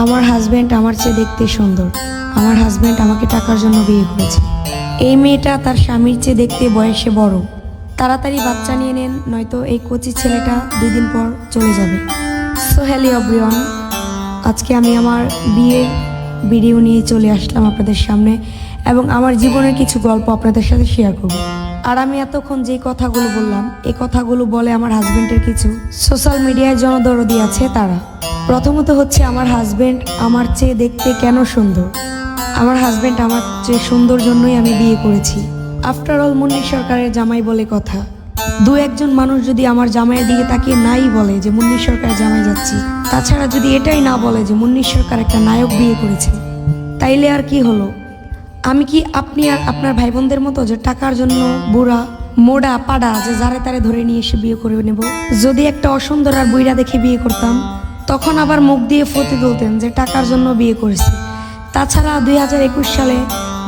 আমার হাজব্যান্ড আমার চেয়ে দেখতে সুন্দর। আমার হাজব্যান্ড আমাকে টাকার জন্য বিয়ে করেছে। এই মেয়েটা তার স্বামীর চেয়ে দেখতে বয়সে বড়। তাড়াতাড়ি বাচ্চা নিয়ে নেন, নয়তো এই কচি ছেলেটা দুই দিন পর চলে যাবে। সো হ্যালি অব্রিয়ন আজকে আমি আমার বিয়ের ভিডিও নিয়ে চলে আসলাম আপনাদের সামনে এবং আমার জীবনের কিছু গল্প আপনাদের সাথে শেয়ার করব। আর আমি এতক্ষণ যে কথাগুলো বললাম এই কথাগুলো বলে আমার হাজবেন্ডের কিছু সোশ্যাল মিডিয়ায় জনদরদি আছে তারা। প্রথমত হচ্ছে আমার হাজবেন্ড আমার চেয়ে দেখতে কেন সুন্দর? আমার হাজবেন্ড আমার চেয়ে সুন্দর জন্যই আমি বিয়ে করেছি। আফটার অল মুন্নি সরকারের জামাই বলে কথা। দু একজন মানুষ যদি আমার জামাইয়ের দিকে তাকিয়ে নাই বলে যে মুন্নি সরকার জামাই যাচ্ছি, তাছাড়া যদি এটাই না বলে যে মুন্নি সরকার একটা নায়ক বিয়ে করেছে, তাইলে আর কি হলো? আমি কি আপনি আর আপনার ভাই বোনদের মতো যে টাকার জন্য বুড়া, মোড়া, পাড়া যে যারে তারে ধরে নিয়ে এসে বিয়ে করে নেব? যদি একটা অসুন্দর আর বুইরা দেখে বিয়ে করতাম তখন আবার মুখ দিয়ে ফতে তুলতেন যে টাকার জন্য বিয়ে করেছে। তাছাড়া দুই হাজার একুশ সালে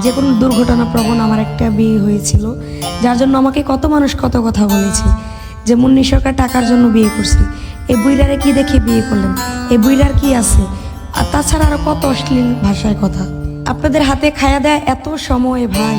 যে কোনো দুর্ঘটনা প্রবণ আমার একটা বিয়ে হয়েছিল, যার জন্য আমাকে কত মানুষ কত কথা বলেছে, যে মুন্নি সরকার টাকার জন্য বিয়ে করছে। এই বুইরারে কি দেখে বিয়ে করলেন? এই বুইরার কি আছে? আর তাছাড়া আরও কত অশ্লীল ভাষায় কথা। আপনাদের হাতে খায়া দেয় এত সময় ভাই।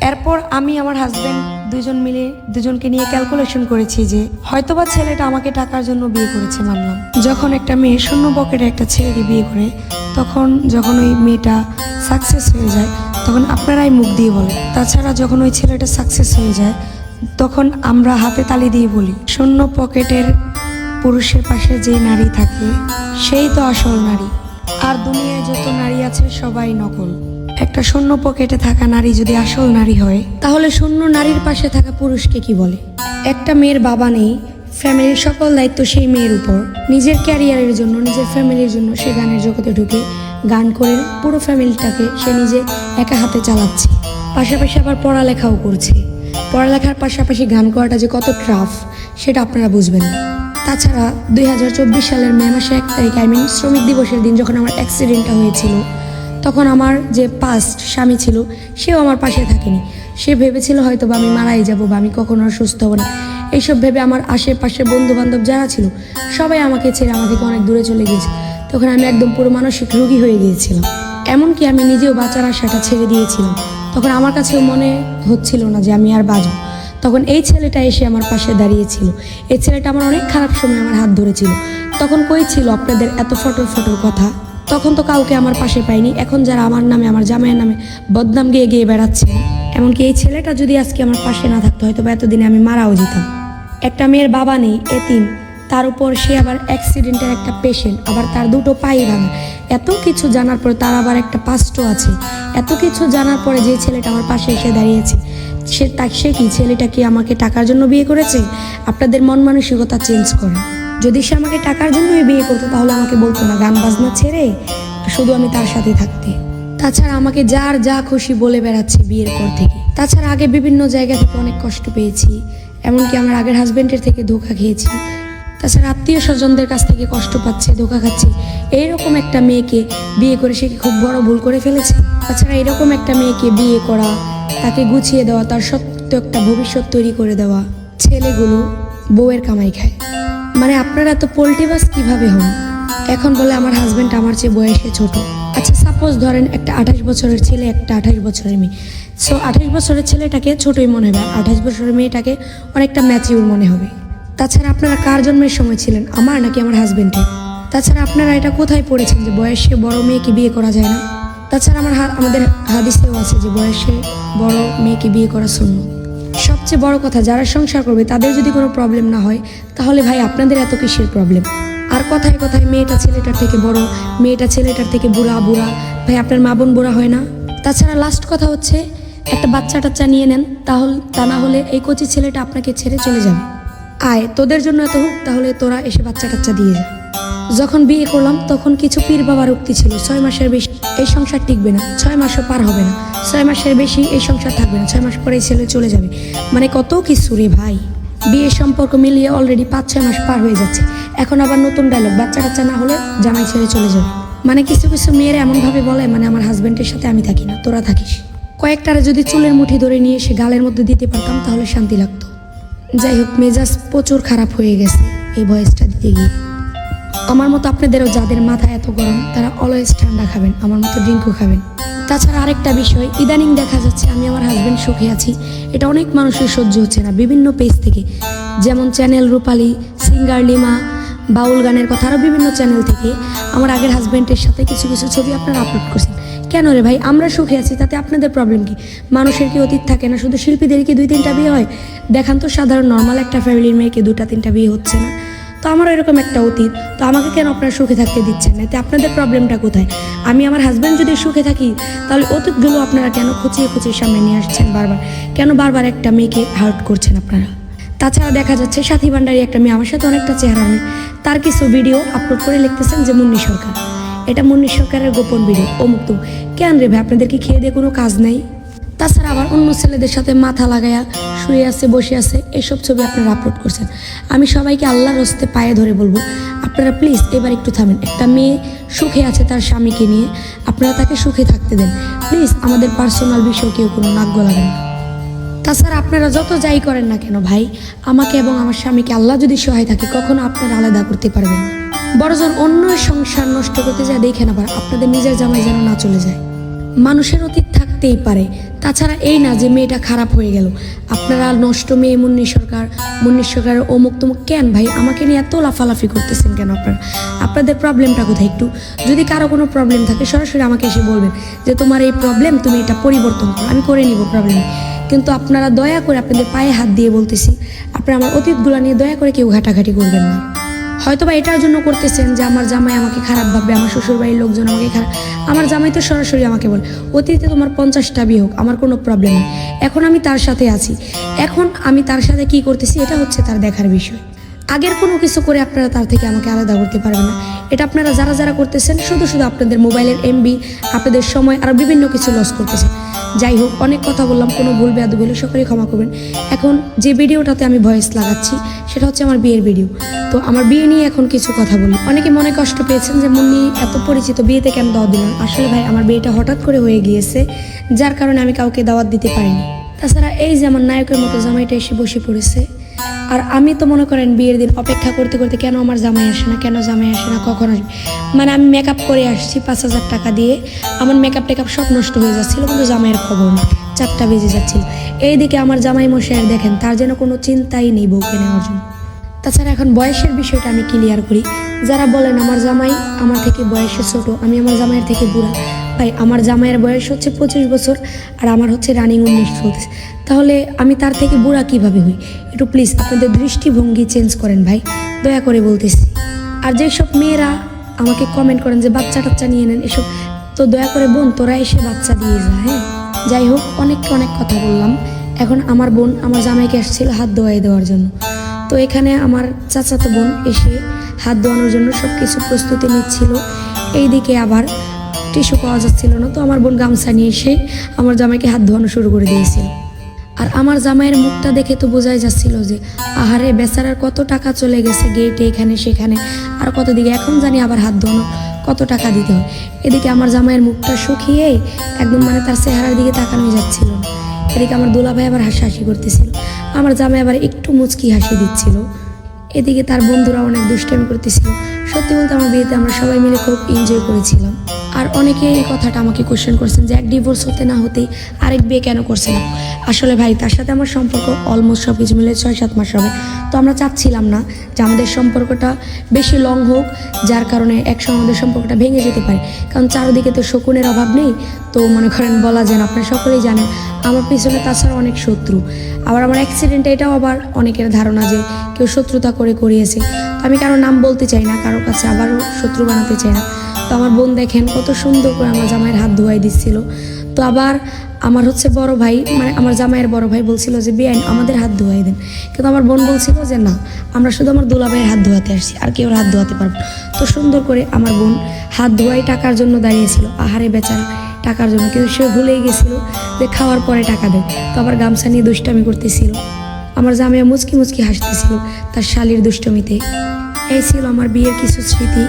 এরপর আমি আমার হাজবেন্ড দুজন মিলে দুজনকে নিয়ে ক্যালকুলেশন করেছি যে হয়তোবা ছেলেটা আমাকে টাকার জন্য বিয়ে করেছে মানলাম। যখন একটা মেয়ে শূন্য পকেটে একটা ছেলেকে বিয়ে করে, তখন যখন ওই মেয়েটা সাকসেস হয়ে যায়, তখন আপনারাই মুখ দিয়ে বলেন। তাছাড়া যখন ওই ছেলেটা সাকসেস হয়ে যায়, তখন আমরা হাতে তালি দিয়ে বলি, শূন্য পকেটের পুরুষের পাশে যে নারী থাকে, সেই তো আসল নারী। আর দুনিয়ায় যত নারী আছে, সবাই নকল। একটা শূন্য পকেটে থাকা নারী যদি আসল নারী হয়, তাহলে শূন্য নারীর পাশে থাকা পুরুষকে কি বলে? একটা মেয়ের বাবা নেই, ফ্যামিলির সকল দায়িত্ব সেই মেয়ের উপর। নিজের ক্যারিয়ারের জন্য, নিজের ফ্যামিলির জন্য সে গানের জগতে ঢুকে গান করে পুরো ফ্যামিলিটাকে সে নিজে একা হাতে চালাচ্ছে। পাশাপাশি আবার পড়ালেখাও করছে। পড়ালেখার পাশাপাশি গান করাটা যে কত ট্রাফ, সেটা আপনারা বুঝবেন না। তাছাড়া দুই হাজার চব্বিশ সালের মে মাসে এক তারিখ, আই মিন শ্রমিক দিবসের দিন যখন আমার অ্যাক্সিডেন্টটা হয়েছিল তখন আমার যে পাস্ট স্বামী ছিল, সেও আমার পাশে থাকেনি। সে ভেবেছিল হয়তো বা আমি মারাই যাব বা আমি কখনো আর সুস্থ হব না। এইসব ভেবে আমার আশেপাশে বন্ধু বান্ধব যারা ছিল, সবাই আমাকে ছেড়ে আমার থেকে অনেক দূরে চলে গিয়েছে। তখন আমি একদম পুরো মানসিক রোগী হয়ে গিয়েছিলাম। এমনকি আমি নিজেও বাঁচার আশাটা ছেড়ে দিয়েছিলাম। তখন আমার কাছেও মনে হচ্ছিল না যে আমি আর বাঁচব। তখন এই ছেলেটা এসে আমার পাশে দাঁড়িয়েছিল। এই ছেলেটা আমার অনেক খারাপ সময় আমার হাত ধরেছিল। তখন কই ছিল আপনাদের এত ফটোর ফটোর কথা? তখন তো কাউকে আমার পাশে পাইনি। এখন যারা আমার নামে, আমার জামাইয়ের নামে বদনাম গিয়ে গিয়ে বেড়াচ্ছে, এমনকি এই ছেলেটা যদি আজকে আমার পাশে না থাকতো, হয়তো বা এতদিনে আমি মারাও যেতাম। একটা মেয়ের বাবা নেই, এতিম। তার উপর সে আবার অ্যাক্সিডেন্টের একটা পেশেন্ট আবার তার দুটো পায়ে ভাঙা এত কিছু জানার পরে তার আবার একটা পাস্টও আছে। এত কিছু জানার পরে যে ছেলেটা আমার পাশে এসে দাঁড়িয়েছে, সে তা সে কি? ছেলেটা কি আমাকে টাকার জন্য বিয়ে করেছে? আপনাদের মন মানসিকতা চেঞ্জ করেন যদি সে আমাকে টাকার জন্যই বিয়ে করতো, তাহলে আমাকে বলতো না, গান বাজনা ছেড়ে শুধু আমি তার সাথে থাকতে। তাছাড়া আমাকে যার যা খুশি বলে বেড়াচ্ছে বিয়ের পর থেকে। তাছাড়া আগে বিভিন্ন জায়গা থেকে অনেক কষ্ট পেয়েছি, এমনকি আমার আগের হাজবেন্ডের থেকে ধোকা খেয়েছি। তাছাড়া আত্মীয় স্বজনদের কাছ থেকে কষ্ট পাচ্ছে, ধোকা খাচ্ছে। এইরকম একটা মেয়েকে বিয়ে করে সে খুব বড় ভুল করে ফেলেছে? তাছাড়া এরকম একটা মেয়েকে বিয়ে করা, তাকে গুছিয়ে দেওয়া, তার সত্য একটা ভবিষ্যৎ তৈরি করে দেওয়া, ছেলেগুলো বউয়ের কামাই খায়। মানে আপনারা তো পোল্টিবাস কীভাবে হন এখন বলে আমার হাজবেন্ড আমার চেয়ে বয়সে ছোট। আচ্ছা সাপোজ ধরেন একটা আঠাশ বছরের ছেলে, একটা আঠাশ বছরের মেয়ে। সো আঠাশ বছরের ছেলেটাকে ছোটই মনে হবে আঠাশ বছরের মেয়েটাকে অনেকটা ম্যাচিউর মনে হবে। তাছাড়া আপনারা কার জন্মের সময় ছিলেন? আমার নাকি আমার হাজবেন্ডের তাছাড়া আপনারা এটা কোথায় পড়েছেন যে বয়সে বড় মেয়েকে বিয়ে করা যায় না? তাছাড়া আমার আমাদের হাদিসেও আছে যে বয়সে বড় মেয়েকে বিয়ে করা শূন্য সবচেয়ে বড় কথা, যারা সংসার করবে, তাদের যদি কোনো প্রবলেম না হয়, তাহলে ভাই আপনাদের এত কিসের প্রবলেম আর কথায় কথায় মেয়েটা ছেলেটার থেকে বড়, মেয়েটা ছেলেটার থেকে বুড়া বুড়া, ভাই আপনার মা বোন বুড়া হয় না? তাছাড়া লাস্ট কথা হচ্ছে, একটা বাচ্চা টাচ্চা নিয়ে নেন, তাহলে, তা না হলে এই কচি ছেলেটা আপনাকে ছেড়ে চলে যাবে। আয়, তোদের জন্য এত হোক, তাহলে তোরা এসে বাচ্চা টাচ্চা দিয়ে যা। যখন বিয়ে করলাম, তখন কিছু পীর বাবার উক্তি ছিল, ছয় মাসের বেশি এই সংসার টিকবে না, ছয় মাসও পার হবে না, ছয় মাসের বেশি এই সংসার থাকবে না, ছয় মাস পরে ছেলে চলে যাবে। মানে কত কিছু রে ভাই। বিয়ের সম্পর্ক মিলিয়ে অলরেডি পাঁচ, ছয় মাস পার হয়ে যাচ্ছে। এখন আবার নতুন ডায়লগ বাচ্চা কাচ্চা না হলে জামাই ছেড়ে চলে যাবে। মানে কিছু কিছু মেয়েরা এমনভাবে বলে মানে আমার হাজবেন্ডের সাথে আমি থাকি না, তোরা থাকিস। কয়েকটারা যদি চুলের মুঠি ধরে নিয়ে এসে গালের মধ্যে দিতে পারতাম, তাহলে শান্তি লাগতো। যাই হোক, মেজাজ প্রচুর খারাপ হয়ে গেছে এই ভয়েসটা দিতে গিয়ে। আমার মতো আপনাদেরও যাদের মাথা এত গরম, তারা অলওয়েজ ঠান্ডা খাবেন, আমার মতো ড্রিঙ্কও খাবেন। তাছাড়া আরেকটা বিষয়, ইদানিং দেখা যাচ্ছে আমি আমার হাজব্যান্ড সুখে আছি। এটা অনেক মানুষের সহ্য হচ্ছে না, বিভিন্ন পেজ থেকে। যেমন চ্যানেল রূপালী সিঙ্গার লিমা, বাউল গানের কথা আরও বিভিন্ন চ্যানেল থেকে আমার আগের হাজব্যান্ডের সাথে কিছু কিছু ছবি আপনারা আপলোড করছেন। কেন রে ভাই? আমরা সুখে আছি, তাতে আপনাদের প্রবলেম কি? মানুষের কি অতীত থাকে না? শুধু শিল্পীদের কি দুই তিনটা বিয়ে হয়? দেখান তো সাধারণ নর্মাল একটা ফ্যামিলির মেয়েকে দুটা তিনটা বিয়ে হচ্ছে না। তো আমারও এরকম একটা অতীত। তো আমাকে কেন আপনারা সুখে থাকতে দিচ্ছেন না? এতে আপনাদের প্রবলেমটা কোথায়? আমি আমার হাজব্যান্ড যদি সুখে থাকি, তাহলে অতীতগুলো আপনারা কেন খুঁচিয়ে খুঁচিয়ে সামনে নিয়ে আসছেন বারবার? কেন বারবার একটা মেয়েকে হার্ট করছেন আপনারা? তাছাড়া দেখা যাচ্ছে সাথী ভান্ডারি একটা মেয়ে, আমার সাথে অনেকটা চেহারা নেই তার কিছু ভিডিও আপলোড করে লিখতেছেন যে, মুন্নি সরকার। এটা মুন্নি সরকারের গোপন ভিডিও অমুক তো কেন রে ভাই, আপনাদের কি খেয়ে দিয়ে কোনো কাজ নেই? তাছাড়া আবার অন্য ছেলেদের সাথে মাথা লাগায়া শুয়ে আছে, বসে আছে, এসব ছবি আপনারা আপলোড করছেন। আমি সবাইকে আল্লাহর হস্তে পায়ে ধরে বলব, আপনারা প্লিজ এবার একটু থামেন। একটা মেয়ে সুখে আছে তার স্বামীকে নিয়ে, আপনারা তাকে সুখে থাকতে দেন। প্লিজ আমাদের পার্সোনাল বিষয় কেউ কোনো নাক গলাবেন না। তাছাড়া আপনারা যত যাই করেন না কেন ভাই, আমাকে এবং আমার স্বামীকে আল্লাহ যদি সহায় থাকে, কখনো আপনারা আলাদা করতে পারবেন বড়জন অন্য সংসার নষ্ট করতে যায় দেখে না আপনাদের নিজের জামাই যেন না চলে যায়। মানুষের অতীত থাকতেই পারে। তাছাড়া এই না যে মেয়েটা খারাপ হয়ে গেল। আপনারা নষ্ট মেয়ে মুন্নি সরকার, মুন্নি সরকারের অমুক তমুক কেন ভাই? আমাকে নিয়ে এত লাফালাফি করতেছেন কেন আপনারা? আপনাদের প্রবলেমটা কোথায় একটু? যদি কারও কোনো প্রবলেম থাকে, সরাসরি আমাকে এসে বলবেন যে, তোমার এই প্রবলেম তুমি এটা পরিবর্তন করো। আমি করে নিব প্রবলেম কিন্তু আপনারা দয়া করে আপনাদের পায়ে হাত দিয়ে বলতেছি, আপনারা আমার অতীতগুলো নিয়ে দয়া করে কেউ ঘাটাঘাটি করবেন না। হয়তো বা এটার জন্য করতেছেন যে আমার জামাই আমাকে খারাপ ভাববে, আমার শ্বশুর বাড়ির লোকজন আমাকে খারাপ আমার জামাই তো সরাসরি আমাকে বলে, অতীতে তোমার পঞ্চাশটা বিয়ে হোক, আমার কোনো প্রবলেম নেই। এখন আমি তার সাথে আছি। এখন আমি তার সাথে কি করতেছি, এটা হচ্ছে তার দেখার বিষয়। আগের কোনো কিছু করে আপনারা তার থেকে আমাকে আলাদা করতে পারবেন না। এটা আপনারা যারা যারা করতেছেন, শুধু শুধু আপনাদের মোবাইলের এমবি আপনাদের সময় আর বিভিন্ন কিছু লস করতেছেন যাই হোক, অনেক কথা বললাম, কোনো ভুল বেয়াদু বলে সকলেই ক্ষমা করবেন। এখন যে ভিডিওটাতে আমি ভয়েস লাগাচ্ছি, সেটা হচ্ছে আমার বিয়ের ভিডিও তো আমার বিয়ে নিয়ে এখন কিছু কথা বলি। অনেকে মনে কষ্ট পেয়েছেন যে, মুন্নি, এত পরিচিত, বিয়েতে কেন দাওয়াত দিলেন আসলে ভাই, আমার বিয়েটা হঠাৎ করে হয়ে গিয়েছে, যার কারণে আমি কাউকে দাওয়াত দিতে পারিনি। তাছাড়া এই যে আমার নায়কের মতো জামাইটা এসে বসে পড়েছে, আর আমি তো মনে করেন বিয়ের দিন অপেক্ষা করতে করতে কেন আমার জামাই আসে না, কেন জামাই আসে না, কখন আসবে? মানে আমি মেকআপ করে আসছি পাঁচ হাজার টাকা দিয়ে, আমার মেকআপ টেকআপ সব নষ্ট হয়ে যাচ্ছিল কিন্তু জামাইয়ের খবর নেই, চারটা বেজে যাচ্ছিল। এইদিকে আমার জামাই মশাইয়ের দেখেন, তার যেন কোনো চিন্তাই নেই বউকে নেওয়ার জন্য। তাছাড়া এখন বয়সের বিষয়টা আমি ক্লিয়ার করি। যারা বলেন, আমার জামাই আমার থেকে বয়সে ছোট, আমি আমার জামাইয়ের থেকে বুড়া। ভাই, আমার জামাইয়ের বয়স হচ্ছে পঁচিশ বছর আর আমার হচ্ছে রানিং উনিশ চলতেছে তাহলে আমি তার থেকে বুড়া কীভাবে হই? একটু প্লিজ আপনাদের দৃষ্টিভঙ্গি চেঞ্জ করেন ভাই। দয়া করে বলতেছি। আর যেসব মেয়েরা আমাকে কমেন্ট করেন যে, বাচ্চা টাচ্চা নিয়ে নেন এসব, তো দয়া করে বোন, তোরা এসে বাচ্চা দিয়ে যা হ্যাঁ? যাই হোক, অনেককে অনেক কথা বললাম। এখন আমার বোন, আমার জামাইকে আসছিল হাত ধোয়াই দেওয়ার জন্য। তো এখানে আমার চাচাতো বোন এসে হাত ধোয়ানোর জন্য সব কিছু প্রস্তুতি নিচ্ছিল। এইদিকে আবার টিস্যু পাওয়া যাচ্ছিল না, তো আমার বোন গামছা নিয়ে এসে আমার জামাইকে হাত ধোয়ানো শুরু করে দিয়েছিল। আর আমার জামাইয়ের মুখটা দেখে তো বোঝাই যাচ্ছিল যে, আহারে বেচারার কত টাকা চলে গেছে গেটে এখানে সেখানে, আর কত দিকে এখন জানি আবার হাত ধোয়ানো কত টাকা দিতে হয়। এদিকে আমার জামাইয়ের মুখটা শুকিয়ে একদম মানে তার চেহারার দিকে তাকানোই যাচ্ছিল এদিকে আমার দুলাভাই আবার হাসাহাসি করতেছিল। আমার জামাই আবার একটু মুচকি হাসি দিচ্ছিল। এদিকে তার বন্ধুরা অনেক দুষ্টামি করতেছিল। সত্যি বলতে আমার বিয়েতে আমরা সবাই মিলে খুব এনজয় করেছিলাম। আর অনেকে এই কথাটা আমাকে কোশ্চেন করছেন যে এক ডিভোর্স হতে না হতেই আরেক বিয়ে কেন করছে না? আসলে ভাই, তার সাথে আমার সম্পর্ক অলমোস্ট সব কিছু মিলে ছয় সাত মাস হবে। তো আমরা চাচ্ছিলাম না যে আমাদের সম্পর্কটা বেশি লং হোক, যার কারণে একসঙ্গে আমাদের সম্পর্কটা ভেঙে যেতে পারে। কারণ চারদিকে তো শকুনের অভাব নেই। তো মনে করেন, বলা যায় না, আপনারা সকলেই জানেন, আমার পিছনে তাছাড়া অনেক শত্রু। আবার আমার অ্যাক্সিডেন্টে এটাও আবার অনেকের ধারণা যে কেউ শত্রুতা করে করিয়েছে। আমি কারও নাম বলতে চাই না, কারও কাছে আবারও শত্রু বানাতে চাই না। তো আমার বোন দেখেন কত সুন্দর করে আমার জামাইয়ের হাত ধোয়াই দিচ্ছিল। তো আবার আমার হচ্ছে বড় ভাই মানে আমার জামাইয়ের বড় ভাই বলছিল যে বেআইন আমাদের হাত ধোয়াই দেন। কিন্তু আমার বোন বলছিল যে, না, আমরা শুধু আমার দুলা ভাইয়ের হাত ধোয়াতে আসছি, আর কেউ হাত ধোয়াতে পারব। তো সুন্দর করে আমার বোন হাত ধোয়াই টাকার জন্য দাঁড়িয়েছিল। আহারে বেচারা, টাকার জন্য। কিন্তু সে ভুলেই গেছিল যে, খাওয়ার পরে টাকা দেয় তো আবার গামছা নিয়ে দুষ্টামি করতেছিল। আমার জামাইয়া মুচকি মুচকি হাসতেছিল তার শালির দুষ্টমিতে। এই ছিল আমার বিয়ের কিছু স্মৃতি।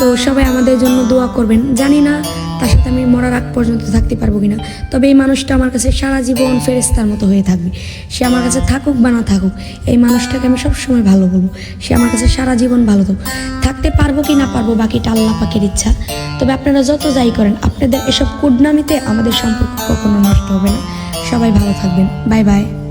তো সবাই আমাদের জন্য দোয়া করবেন। জানি না তার সাথে আমি মরার আগ পর্যন্ত থাকতে পারব কিনা। তবে এই মানুষটা আমার কাছে সারা জীবন ফেরেস্তার মতো হয়ে থাকবে। সে আমার কাছে থাকুক বা না থাকুক, এই মানুষটাকে আমি সবসময় ভালো বলব। সে আমার কাছে সারা জীবন ভালো থাকুক থাকতে পারব কি না পারব বাকিটা আল্লাহ পাকের ইচ্ছা। তবে আপনারা যত যাই করেন, আপনাদের এসব কুডনামিতে আমাদের সম্পর্ক কখনো নষ্ট হবে না। সবাই ভালো থাকবেন। Bye bye.